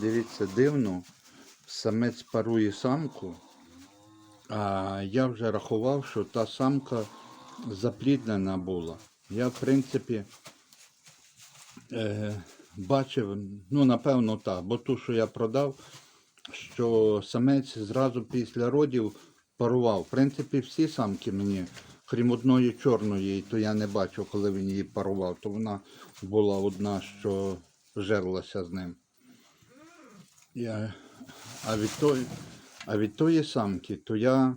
Дивіться, дивно, самець парує самку, а я вже рахував, що та самка запліднена була. Я, в принципі, е, бачив, ну, напевно, так, бо ту, що я продав, що самець зразу після родів парував. В принципі, всі самки мені, крім одної чорної, то я не бачив, коли він її парував, то вона була одна, що жерлася з ним. Я, а, від той, а від тої самки, то я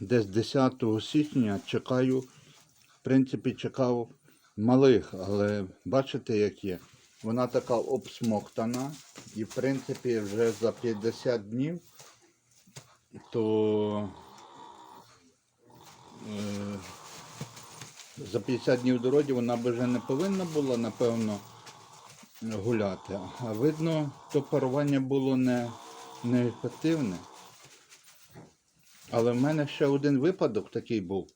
десь 10 січня чекаю, в принципі, чекав малих, але бачите, як є. Вона така обсмоктана, і в принципі вже за 50 днів, то е, за 50 днів до родів вона б вже не повинна була, напевно, гуляти. А видно, то парування було не, неефективне. Але в мене ще один випадок такий був,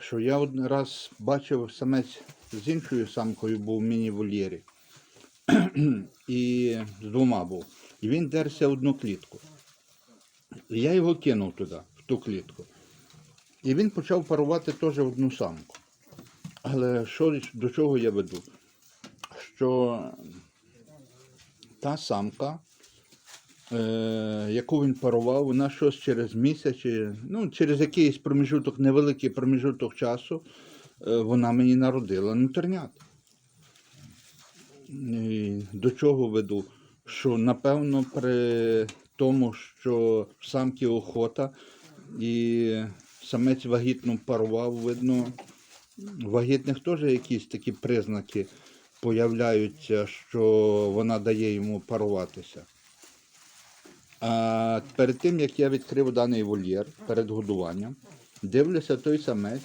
що я один раз бачив самець з іншою самкою був в міні-вольєрі. І з двома був. І він дерся одну клітку. І я його кинув туди, в ту клітку. І він почав парувати теж одну самку. Але що, до чого я веду? Що та самка, е, яку він парував, вона щось через місяць, ну, через якийсь проміжуток, невеликий проміжуток часу, е, вона мені народила нутернят. І до чого веду? Що напевно при тому, що в самки охота і самець вагітну парував, видно, вагітних теж якісь такі признаки появляються, що вона дає йому паруватися. А перед тим, як я відкрив даний вольєр перед годуванням, дивлюся той самець.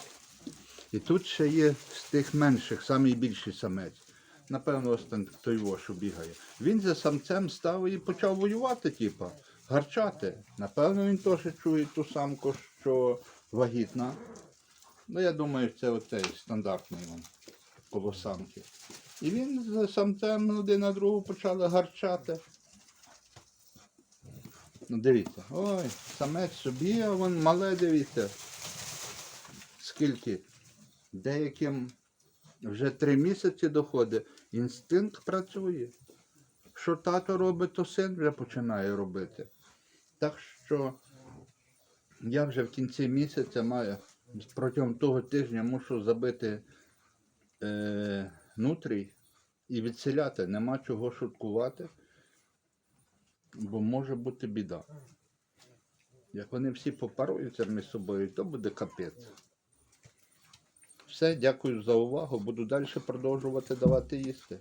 І тут ще є з тих менших, самий більший самець. Напевно, ось той во, що бігає. Він за самцем став і почав воювати, типа, гарчати. Напевно, він теж чує ту самку, що вагітна. Ну, я думаю, це оцей стандартний він, коло самки. І він з самцем один на другу почали гарчати. Ну, дивіться, ой, самець собі, а вон мале, дивіться. Скільки? Деяким вже три місяці доходить, інстинкт працює. Що тато робить, то син вже починає робити. Так що я вже в кінці місяця маю, протягом того тижня мушу забити е, нутрій і відселяти. Нема чого шуткувати, бо може бути біда. Як вони всі попаруються між собою, то буде капець. Все, дякую за увагу. Буду далі продовжувати давати їсти.